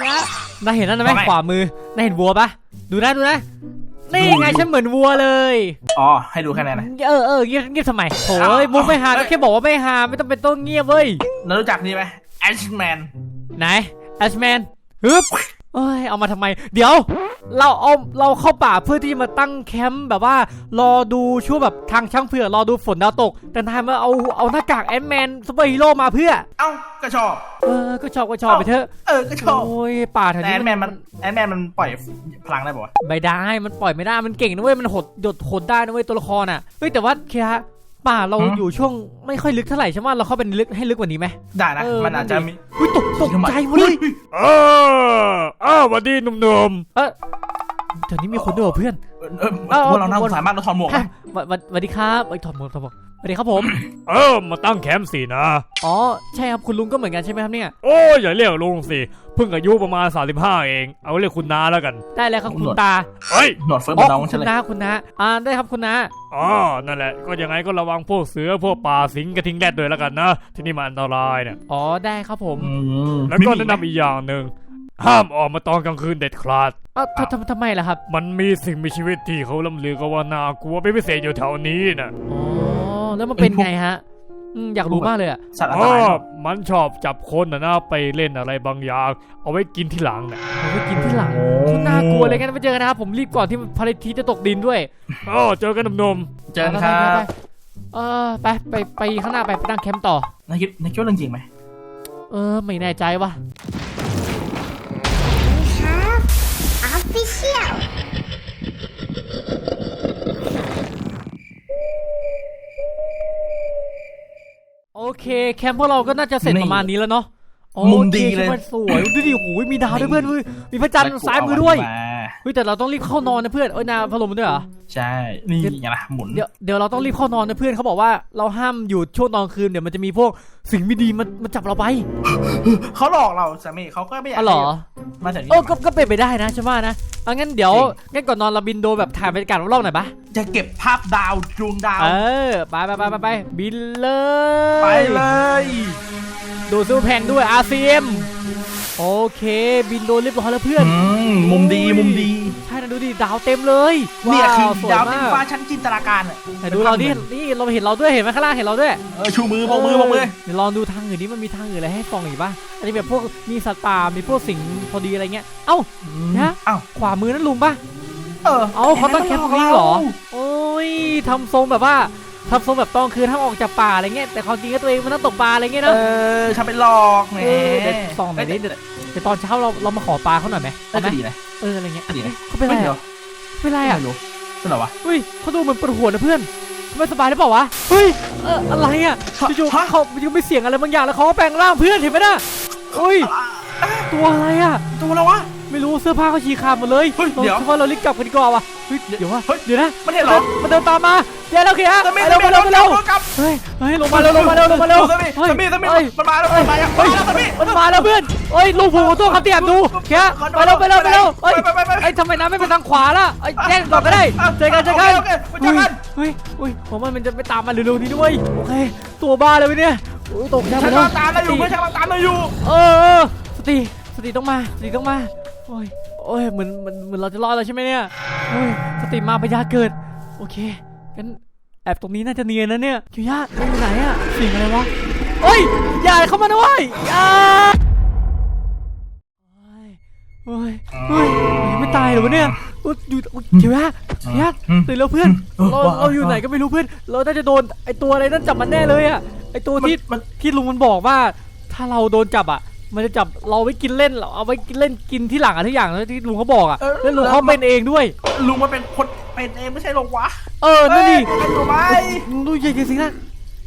เนี่ยนายเห็นนั่นไหมว่าไงขวามือนายเห็นวัวปะดูนะดูนะนี่ไงฉันเหมือนวัวเลยอ๋อให้ดูแค่นั้นนะเออเออเงียบเงียบทำไมโถ่เอาเอ้ยมุกไม่หาเอ้ก็ยแค่บอกว่าไม่หาไม่ต้องเป็นต้องเงียบเว้ยแล้วรู้จักนี่ไหมแอชแมนไหนแอชแมนฮึบ เอ้ยเอามาทำไม เดี๋ยว เราเอาเราเข้าป่าเพื่อที่จะมาตั้งแคมป์แบบว่ารอดูช่วงแบบทางช่างเผื่อรอดูฝนดาวตก แต่นายมาเอาเอาหน้ากากแอนแมนซูเปอร์ฮีโร่มาเพื่อ เอ้าก็ชอบ เออก็ชอบก็ชอบไปเถอะเออก็ชอบโอ้ยป่าแถวแต่นี้แอนแมนมันแอนแมนมันปล่อยพลังได้ป่าวะไม่ได้มันปล่อยไม่ได้มันเก่งนะเว้ยมันหดหดหดได้นะเว้ยตัวละครอะเฮ้ยแต่ว่าเคียะ ป่าเราหืมอยู่ช่วงไม่ค่อยลึกเท่าไหร่ใช่ไหมเราเข้าไปลึกให้ลึกกว่านี้ไหมได้นะเออมันอาจจะมีอุ้ยตกตกใจหมดเลยเอออ้าวสวัสดีหนุ่มเออแถวนี้มีคนด้วยเหรอเพื่อนเออเออพวกเราน่าสงสารมากเราถอดหมวกไหมฮะสวัสสวัสสวัสดีครับไอ้ยถอดหมวกถอดหมวก สวัสดีครับผมๆเออ มาตั้งแคมป์สินะ อ๋อ ใช่ครับคุณลุงก็เหมือนกันใช่ไหมครับเนี่ย โอ้ยอย่าเรียกลุงสิ เพิ่งอายุประมาณ 35 เอง เอาเรียกคุณนาแล้วกัน ได้แล้วครับคุณตาเฮ้ยหนวดเฟิร์สอ๋มาอน้องคุฉันณเลยน้าคุณน้าอ่าได้ครับคุณน้าอ๋อ นั่นแหละ ก็ยังไงก็ระวังพวกเสือพวกป่าสิงกระทิงแรดด้วยแล้วกันนะ ที่นี่มันอันตรายเนี่ย อ๋อ ได้ครับผมอืมแล้วก็แนะนำอีกอย่างหนึ่งห้ามออกมาตอนกลางคืนเด็ดขาดเอ้าทำทำทำไมล่ะครับ มันมีสิ่งมีชีวิตที่เขาล่ำลือกันว่าน่ากลัวเป็นพิเศษอยู่แถวนี้นะอ๋อ แล้วมันเป็นไงฮะอืมอยากรู้มากเลยอะสัตว์อันอ๋ตอรายครับมันชอบจับคนนะนะไปเล่นอะไรบางอย่างเอาไว้กินที่หลังน่ะผมไปกินที่หลังคุณน่ากลัวเลยงั้นไปเจอกันนะครับผมรีบก่อนที่พระอาทิตย์จะตกดินด้วยอ๋อเจอกันหนุ่มเจอกันครัไปไปบไปเออไปไปไปข้างหน้าไปไปตั้งแคมป์ต่อนายคิดนายคิดว่าเรื่องจริงไหมเออไม่แน่ใจว่ะ have official. เคแคมป์พวกเราก็น่าจะเสร็จประมาณนี้แล้วเนาะโอมุมเคดีเลยคิว่าสวยดูดิโอ้ยมีดาวด้วยเพื่อนเว้ยมีพระจันทร์ซ้ายมือด้วยมาเฮ้ยแต่เราต้องรีบเข้านอนนะเพื่อนเอ้ยนาพัดลมมันด้วยเหรอใช่นี่ไงล่ะหมุนเดี๋ยวเดี๋ยวเราต้องรีบเข้านอนนะเพื่อนเขาบอกว่าเราห้ามอยู่ช่วงตอนคืนเดี๋ยวมันจะมีพวกสิ่งไม่ดีมันมันจับเราไปเขาหลอกเราสามีเขาก็ไม่อยากอ๋อเหรอมาจากนี้เออก็ก็เป็นไปได้นะใช่ไหมนะ เอางั้นเดี๋ยวงั้นก่อนนอนเราบินโดรนแบบถ่ายบรรยากาศรอบๆหน่อยปะจะเก็บภาพดาวดวงดาว เออไปไปไปไปไปบินเลย ไปเลย ดูซูแพนด้วย RCM โอเค บินโดรนเรียบร้อยแล้วเพื่อนอืมมุมดีมุมดีใช่นะดูดิดาวเต็มเลยเนี่ยคือว้าวสวยดาวมาเต็มกฟ้าชั้นจินตนาการอะแต่ดูเราดินี่เราเห็นเราด้วยเห็นไหมข้างล่างเห็นเราด้วยเออชูมือบอกมือบอกมือเดี๋ยวลองดูทางอื่นนี้มันมีทางอื่นอะไรให้ส่องอีกป่ะอันนี้แบบพวกมีสัตว์ป่ามีพวกสิ่งพอดีอะไรเงี้ยเอ้านะอ้าวขวามือนั่นลุงป่ะเออเอาเขาตั้งแคมป์ตรงนี้เหรอโอ้ยทำทรงแบบว่า ทำทรงแบบตอนคืนห้ามออกจากป่าอะไรเงี้ยแต่ความจริงก็ตัวเองมันต้องตกปลาอะไรเงี้ยเอเนาะอทำเป็นหลอกแหมเออเดี๋ยวส่องหน่อยดิเดี๋ยวเดี๋ยวตอนเช้าเราเรามาขอปลาเขาหน่อยไหมเอเอาอไหมก็ดีนะ เอออะไรเงี้ยก็ดีนะ เขาเป็นอะไรเดี๋ยวอะเป็นอะไรอะไม่รู้เป็นไรวะเฮ้ยเขาดูเหมือนปวดหัวนะเพื่อนเขาไม่สบายหรือเปล่าวะเฮ้ยเอออะไรอะอยู่ๆเขาอยู่ไม่เสียงอะไรบางอย่างแล้วเขาก็แปลงร่างเพื่อนเห็นไหมน่ะเฮ้ยตัวอะไรอะตัวแล้ววะ ไม่รู้เสื้อผ้าเขาฉีกขาดหมดเลยเฮ้ยเราเดี๋ยวคิดว่าเรารีบกลับกันดีกว่าวะเฮ้ยเดี๋ยววะเฮ้ยเดี๋ยวนะมันเห็นเหรอมันเดินตามมาเดี๋ยวแล้วเขียสามีไปเร็วไปเร็วไปเร็วกลับเฮ้ยเฮ้ยลงมาเร็วลงมาเร็วลงมาเร็วสามีเฮ้ยสามีสามีเฮ้ยมันมาแล้วมันมาแล้วเฮ้ยมาแล้วสามีมันมาแล้วเพื่อนเฮ้ยลูกผมขอโทษครับที่แอบดูเขียไปเร็วไปเร็วไปเร็วเฮ้ยไปไปไปไปไอ้ยทำไมน้ำไม่ไปทางขวาล่ะไอ้ยแย่งก่อนก็ได้เจอกันเจอกันโอเคโอเคเจอกันเฮ้ยเฮ้ยผมว่ามันจะไปตามมาเร็วๆนี้ด้วยโอเคตัวบ้าเลยวะเนี่ยโอ้ยตกใจหมฉัดนแล้วตามเราอยู่เพื่อนฉันตามเราอยู่เออเออสติสติต้องมาสติต้องมา โอ้ยโอ้ยเหมือนเหมือนเหมือนเราจะรอดแล้วใช่ไหมเนี่ยโอ้ยสติมาพยาเกิด โอเคงั้นแอบตรงนี้น่าจะเนียนนะเนี่ยคิวยะมันอยู่ไหนอะเสิ่งอะไรวะเฮ้ยอย่าเข้ามานะเว้ยอย่าโอ้ยโอ้ยโอ้ยยังไม่ตายเหรอวะเนี่ยโอ้ยอยู่โอ้ยคิวยะคิวยะตื่นแล้วเพื่อนเราเราอยู่ไหนก็ไม่รู้เพื่อน เราน่าจะโดนไอตัวอะไรนั่นจับมันแน่เลยอะไอตัวที่มันที่ลุงมันบอกว่า ถ้าเราโดนจับอะ มันจะจับเราไว้กินเล่นเราเอาไว้กินเล่นกินที่หลังอะทุกอย่างแล้วที่ลุงเขาบอกอะเออ แล้วลุงเขาเป็นเองด้วย ลุงมันเป็นคนเป็นเองไม่ใช่หรอวะเออนั่นดิเอ้ยเป็นตัวไหมลุงดูใหญ่ๆสินะ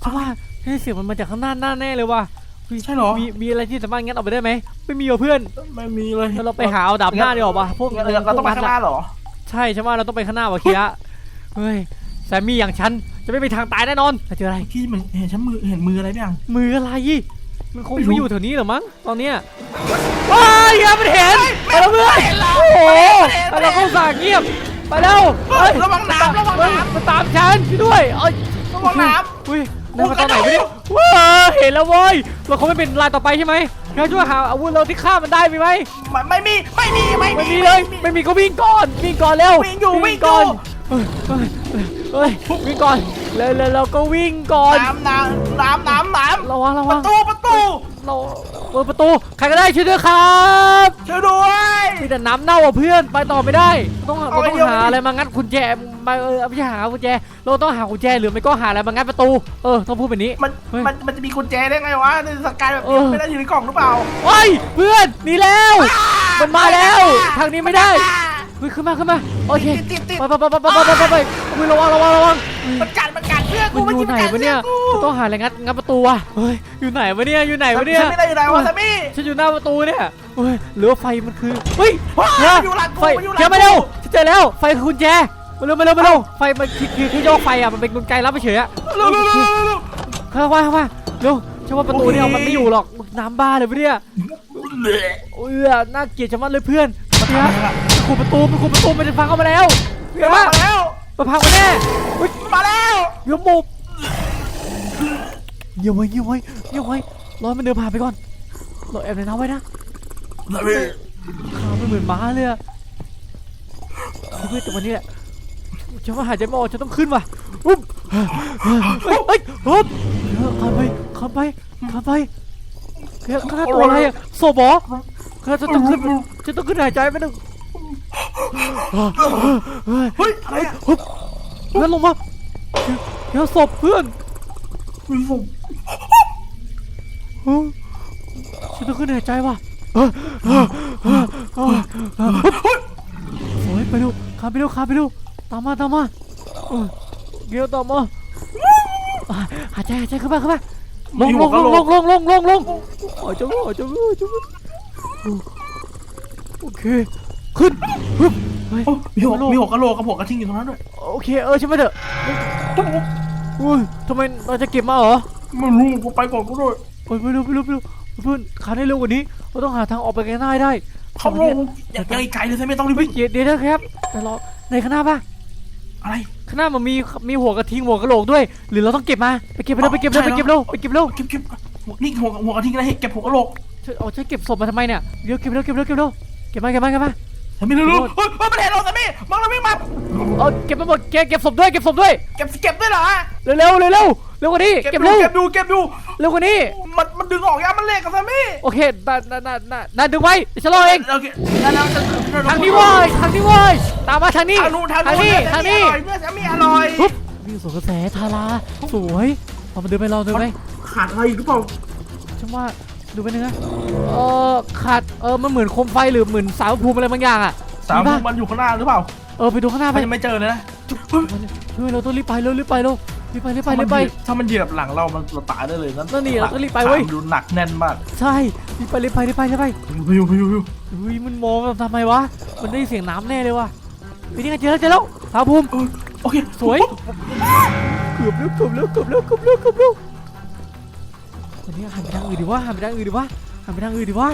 เพราะว่าให้เสียงมันมาจากข้างหน้าหน้าแน่เลยว่ะเฮ้ยใช่เหรอมีมีอะไรที่สามารถงัดออกไปได้ไหมไม่มีว่ะเพื่อนไม่มีเลยแล้วเราไปหาเอาดาบหน้าดีกว่าว่ะพวกเราเราต้องไปข้างหน้าเหรอใช่ใช่ไหมเราต้องไปข้างหน้าว่ะเคียะเฮ้ยแซมมี่อย่างฉันจะไม่มีทางตายแน่นอนถ้าเจออะไรพี่มันเห็นฉันมือเห็นมืออะไรบ้างมืออะไร มันคงไม่รู้ไม่อยู่แถวนี้หรอมั้งตอนเนี้ยว้ายอย่ามันเห็นไปแล้วเพื่อนโอ้โหไปแล้วเข้าสากเงียบไปแล้วเฮ้ยระวังน้ำระวังน้เฮ้ยมันตามฉันช่วยด้วยเอ้ยำระวังน้อุ้ยนั่นมาตอนไหนวะเนี่ยว้าเห็นแล้วเว้ยเราคงไม่เป็นรายต่อไปใช่ไหมงั้นช่วยหาอาวุธเราที่ฆ่ามันได้มีไหมไม่ไม่มีไม่มีไม่ไม่มีมีเลยไม่มีก็วิ่งก่อนวิ่งก่อนเร็ววิ่งอยู่วิ่งอยู่ก่อนเฮ้ยเฮ้ยเฮ้ยวิ่งก่อนเร็วเร็วเราก็วิ่งก่อนน้ำน้ำน้ำน้ำน้ำระวังระปวัระงตูประตู เราเปิดประตูใครก็ได้ช่วยด้วยครับช่วยด้วยมีแต่น้ำเน่าอะเพื่อนไปต่อไม่ได้ ต้องเราเอาต้องไว้เดี๋ยวหาอะไรมางัดกุญแจมาเออไม่ใช่หากุญแจเราต้องหากุญแจหรือไม่ก็หาอะไรมางัดประตูเออต้องพูดแบบนี้มันเฮ้ยมันมันจะมีกุญแจได้ไงวะในสกายแบบเอนี้อไม่ได้อยู่ในกล่องหรือเปล่าโอ้ยเพื่อนหนีแล้ว มันมาแล้ว ทางนี้ไม่ได้ เฮ้ยขึ้นมาขึ้นมาโอเคติดติดติด ไปไปไปไปไปไปไปไปเฮ้ยระวังระวังระวังมันกัดมันกัดเสื้อกูมันอยู่ไหนกัดวะเนี่ยสื้อกูต้องหาอะไรงัดงัดประตูอะเฮ้ยอยู่ไหนวะเนี่ยอยู่ไหนวะเนี่ยฉันไม่ได้อยู่ไหนวะสามี ฉันอยู่หน้าประตูเนี่ยเฮ้ยหรือว่าไฟมันคือเฮ้ยว้าวเดี๋ยวอยู่หลังกูไฟอยู่หลังเดี๋ยวมาเร็วกูฉันเจอแล้วไฟคือกุญแจมาเร็วมาเร็วมาเร็วไฟมันคือคือคือโยกไฟอะมันเป็นกลไกรับไปเฉยอะ เร็วเร็วเร็วเร็วเร็ว เข้ามาเข้ามาเร็วฉันว่าประตูเนี่ยมันไม่อยู่หรอกน้ำบ้าเลยวะเนี่ยเออน่าเกลียดจังมันเลยเพื่อนเนี่ยมัน ขู่ประตูมันขู่ประตูมันจะพังเข้ามาแล้วเดี๋ยวมามาแล้วมันพังมาแน่เฮ้ยมาแล้วเดี๋ยวมุบเงียบไว้เงียบไว้เงียบไว้รอให้มันเดินผ่านไปก่อนเราแอบในน้ำไว้นะสามีขามันเหมือนม้าเลยอะเฮ้ยแต่วันนี้แหละฉันว่าหายใจไม่ออกฉันต้องขึ้นว่ะอุ๊บเฮ้ยเฮ้ยฮึบเออขับไปขับไปขับไปแค่ข้าตัวอะไรอะโซบอข้าจะต้องขึ้นจะต้องขึ้นหายใจไม่ต้อง เฮ้ยเฮ้ยอะไรอะฮึบงั้นลงมาเดี๋ยวศพเพื่อนมีผมเฮ้ยฉันต้องขึ้นหายใจว่ะเฮ้ยเฮ้ยเฮ้ยเฮ้ยเฮ้ยโอ้ยไปดูข้ามไปดูข้ามไปดูตามมาตามมาเออเกี่ยวตามมาอะหายใจหายใจเข้ามาเข้ามาลงลงลงลงลงลงลงลงโอ้ยจังโอ้ยจังโอ้ยจังโอเค ขึ้นฮึบเฮ้ยโอ้มีหัวมีหัวกะโหลกกับหัวกระทิงอยู่ตรงนั้นด้วยโอเคเออใช่ไหมเถอะอุ้ยทำไมเราจะเก็บมาเหรอไม่รู้กูไปก่อนกูด้วยโอ้ยไม่รู้ไม่รู้ไม่รู้เพื่อนขาได้เร็วกว่านี้เราต้องหาทางออกไปกันได้ได้เขาลงยังยังอีกไกลเลยใช่ไหมต้องรีบเฮ้ยวิ่งเดี๋ยวเดี๋ยวนะครับแต่รอในข้างหน้าป่ะอะไรข้างหน้ามันมีมีหัวกระทิงหัวกระโหลกด้วย หรือเราต้องเก็บมาไปเก็บไปเร็วไปเก็บเร็วไปเก็บเร็วไปเก็บเร็วเก็บเก็บหัวนี่หัวหัวกระทิงอะไรเก็บหัวกะโหลกช่วยเอาช่วยเก็บศพมาทำไมเนี่ยเดี๋ยวเก็บเร็วเก็บเร็วเก็บเร็วเก็บมาเก็บมาเก็บมา สามีเร็วๆเฮ้ยเฮ้ยมันเห็นเราสามีมองเราวิ่งมาเอาเก็บมาหมดเก็บเก็บศพด้วยเก็บศพด้วยเก็บเก็บด้วยเหรอเร็วเร็วเร็วเร็วเร็วกว่านี้เก็บเก็บดูเร็วเก็บดูเก็บดูเร็วกว่านี้มันมันดึงออกยังมันเละกับสามีโอเคน่าน่าน่าน่าน่าดึงไว้เดี๋ยวฉันรอเองโอเคแล้วแล้วจะทางนี้เว้ยทางนี้เว้ยตามมาทางนี้ทางนู้นทางทางนู้นนี้เนื้อทางสามีนี้อร่อยเนื้อสามีอร่อยปุ๊บวิ่งสวนกระแสทาราสวยเอามาเดินไปลองเดินไปขาดอะไรอีกหรือเปล่าฉันว่า ดูไปนึงนะเออขาดเออมันเหมือนโคมไฟหรือเหมือนสาวภูมิอะไรบางอย่างอะสามป่ะมันอยู่ข้างหน้าหรือเปล่าเออไปดูข้างหน้าไปมันยังไม่เจอเลยนะเฮ้ยช่วยเราต้องรีบไปเร็วรีบไปเร็วรีบไปรีบไปรีบไปถ้ามันเหยียบหลังเรามันเราตายได้เลยนะนั่นนี่เราต้องรีบไปเว้ยขาดูหนักแน่นมากใช่รีบไปรีบไปรีบไปรีบไปพยูพยูพยูเฮ้ยมันมองเราทำไมวะมันได้ยินเสียงน้ำแน่เลยว่ะไปนี่กันเจอแล้วเจอแล้วสาวภูมิเออโอเคสวยเกือบแล้วเกือบแล้วเกือบแล้วเกือบแล้วเกือบแล้ว วันนี้หันไปทางอื่นดีวะหันไปทางอื่นดีวะหันไปทางอื่นดีวะ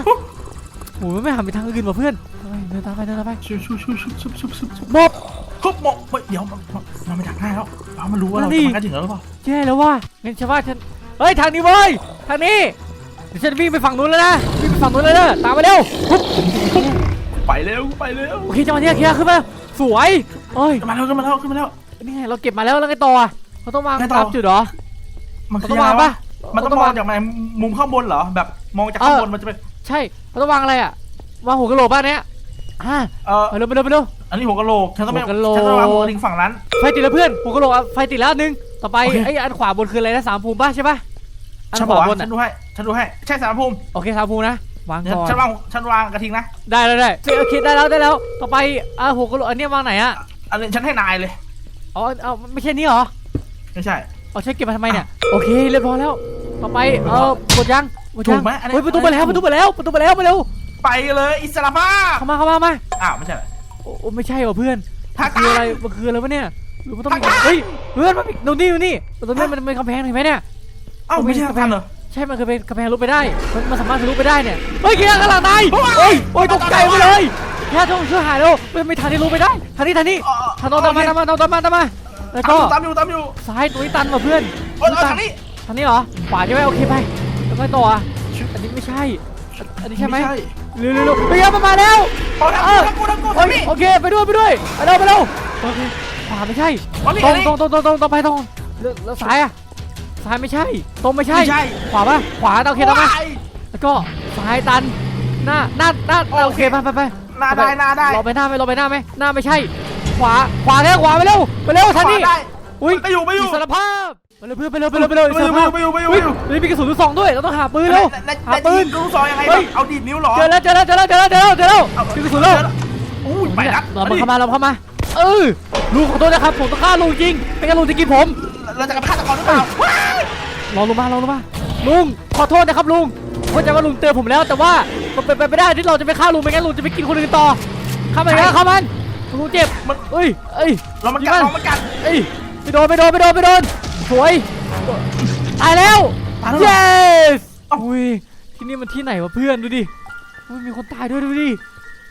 โอ้ยไม่หันไปทางอื่นว่ะเพื่อนเฮ้ยเดินตามไปเดินตามไปชูชูชูชูชูชูชูชูหมบฮึบหมกเฮ้ยเดี๋ยวมันมันมันไม่ดักได้แล้วเรามันรู้ว่าเรานั่นดิจะมากันถึงแล้วหรือเปล่าแย่แล้วว่ะงั้นฉันว่าฉันเฮ้ยทางนี้เว้ยทางนี้เดี๋ยวฉันวิ่งไปฝั่งนู้นแล้วนะวิ่งไปฝั่งนู้นเลยเด้อตามมาเร็วปุ๊บไปเร็วไปเร็วโอเคจังหวะนี้เคลียร์ขึ้นมาสวยเอ้ยขึ้นมาแล้วขึ้นมาแล้วขึ้นมาแล้วนี่ไงเราเก็บมาแล้วแล้วไงต่ออะเราต้องวางไงต่อตามจุดเหรอมันเราคือต้องยังวางไงปะวะ มันต้องมองจากไหนมุมข้างบนเหรอ แบบมองจากข้างบนมันจะเป็นใช่เราต้องวางอะไรอะวางหัวกะโหลกบ้านเนี้ยอ่าเออไปเร็วไปเร็วไปเร็วอันนี้หัวกะโหลกฉันต้องไปหัวกะโหลกฉันต้องวางหัวกระดิ่งฝั่งนั้นไฟติดแล้วเพื่อนหัวกะโหลกอะไฟติดแล้วอันนึงต่อไปโอเคไอ้อันขวาบนคืออะไรนะสามภูมิป่ะใช่ป่ะอันฉันขบอกวาว่าบนฉัอะนดูให้ฉันดูให้ใช่สารภูมิโอเคสามภูมินะวางก่อนฉันวางฉันวางกระทิงนะได้ได้ได้โอเคได้แล้วได้แล้ว ต่อไปอ่าหัวกะโหลกอันเนี้ยวางไหนอะอันนี้ฉันให้นายเลยอ๋อเอาไม่ใช่นี่เหรอไม่ใช่ เอาใช้เก็บมาทำไมเนี่ยโอเคเรียบร้อยแล้ว ต่อไปเออกดยังกดถูยังกไหมอันนี้ เฮ้ยประตูมาแล้วประตูมาแล้วประตูมาแล้วมาเร็วไปเลยอิสระภาพเข้ามาเข้ามามาอ้าวไม่ใช่เหรอ โอ้โอ้ไม่ใช่ว่ะเพื่อนทามันงคือการอะไรมันคืออะไรวะเนี่ยหรือมันต้องมีทางการเฮ้ยเพื่อนมันมีตรงนี้ตรงนี้ตรงนี้มันเป็นกำแพงเห็นไหมเนี่ย เอ้าไม่ใช่ทางการเหรอ ใช่ มันคือเป็นกำแพงลุกไปได้ มันมันสามารถทะลุไปได้เนี่ย เฮ้ยเกียร์กำลังตายโอ้ย โอ้ยตกใจไปเลยแค่ต้องช่วยหาเร็วไม่ไม่ทางนี้ลุกไปได้ ทางนี้ ทางนี้ อ๋อทางโน้นตามมาตามมาตามมาตามมา แล้วตาก็มอยู่ตามอยู่ตามอยู่ซ้ายตรงนี้ตันว่ะเพื่อนโอ้ยเอาทางนี้ทางนี้เหรอขวาใช่ไหมโอเคไปแล้วก็ต่ออะอันนี้ไม่ใช่ อันอันนี้ใช่ไหมไม่ใช่เร็วเร็วเร็วเฮ้ยมันมาแล้วเอาทำกูทำกูทำกูเฮ้ยทำนี่โอเคไปด้วยไปด้วยไปเร็วไปเร็วโอเคขวาไม่ใช่เอานี่ตรงเอานี่ตรงตรงตรงตรงตรงไปตรงแล้วแล้วซ้ายอะซ้ายไม่ใช่ ตรงไม่ใช่ไม่ใช่ขวาปะขวาโอเคตรงไหมว้ายแล้วก็ซ้ายตันหน้าหน้าหน้าโอเคโอเคไปไปไปหน้าได้หน้าได้เราไปหน้าไหมเราไปหน้าไหมหน้าไม่ใช่ ขวาขวาแล้วขวาไปเร็วไปเร็วทันนี่ขวาได้อุ้ยไปอยู่ไปอยู่อิสารภาพไปเร็วเพื่อนไปเร็วไปเร็วไปเร็วอิสารภาพไปอยู่ไปอยู่อุ้ยไปอยู่เฮ้ยมีกระสุนลูกซองด้วยเราต้องหาปืนเร็วแล้วหาแล้วปืนยิงลูกซองยังไงเฮ้ยเอาดีดนิ้วเหรอเจอแล้วเจอแล้วเจอแล้วเจอแล้วเจอแล้วเจอแล้วเอามีกระสุนแล้วอู้ยไปนัดเรามาเข้ามาเราเข้ามาเออลุงขอโทษนะครับผมต้องฆ่าลุงจริงไม่งั้นลุงจะกินผมเราจะกลับไปฆาตกรหรือเปล่าว้ายลองลงมาลองลงมาลุงขอโทษนะครับลุงเข้าใจว่าลุงเตือนผมแล้วแต่ว่ามันเป็นไปไม่ได้ที่เราจะไปฆ่าลุงไม่งั้นลุงจะไปกินคนอื่นต่อเข้ามาแล้วเข้ามัน ลุงเจ็บมันเอ้ยเอ้ยเรามันยิกัดงเรามันกัด เอ้ยไม่โดนไม่โดนไม่โดนไม่โดนสวยตายแล้วตายแล้วเหรอ yes เอ้าอุ้ยที่นี่มันที่ไหนวะเพื่อนดูดิอุ้ยมีคนตายด้วยดูดิ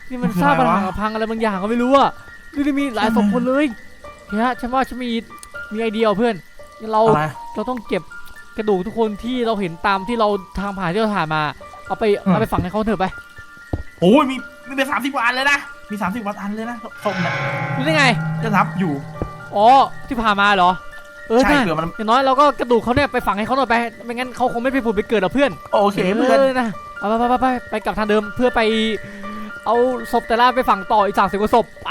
นี่มันสร้างปัญหาพังอะไรบางอย่างก็ไม่รู้อะดูดิมีหลายศพคนเลยเนี่ยฉันว่าฉันมีมีไอเดียว่ะเพื่อนงั้นเรา อะไรเราต้องเก็บกระดูกทุกคนที่เราเห็นตามที่เราทางผ่านที่เราผ่านมา เอาไปอืมเอาไปฝังในเขาเถอะไปโอ้ยมีมีเป็นสามสิบกว่าอันเลยนะ มีสามสิบกว่าอันเลยนะศพเนี่ยรู้ได้ไง จะนับอยู่ อ๋อ ที่ผ่านมาเหรอ เออใช่น่ะเผื่อมัน อย่างน้อยเราก็กระดูกเขาเนี่ยไปฝังให้เขาหน่อยไป ไม่งั้นเขาคงไม่ไปผุดไปเกิดหรอกเพื่อนโอเคเพื่อนนะเอาไปไปไปไปไปกลับทางเดิมเพื่อไป เอาศพแต่ละไปฝังต่ออีกสามสิบกว่าศพไป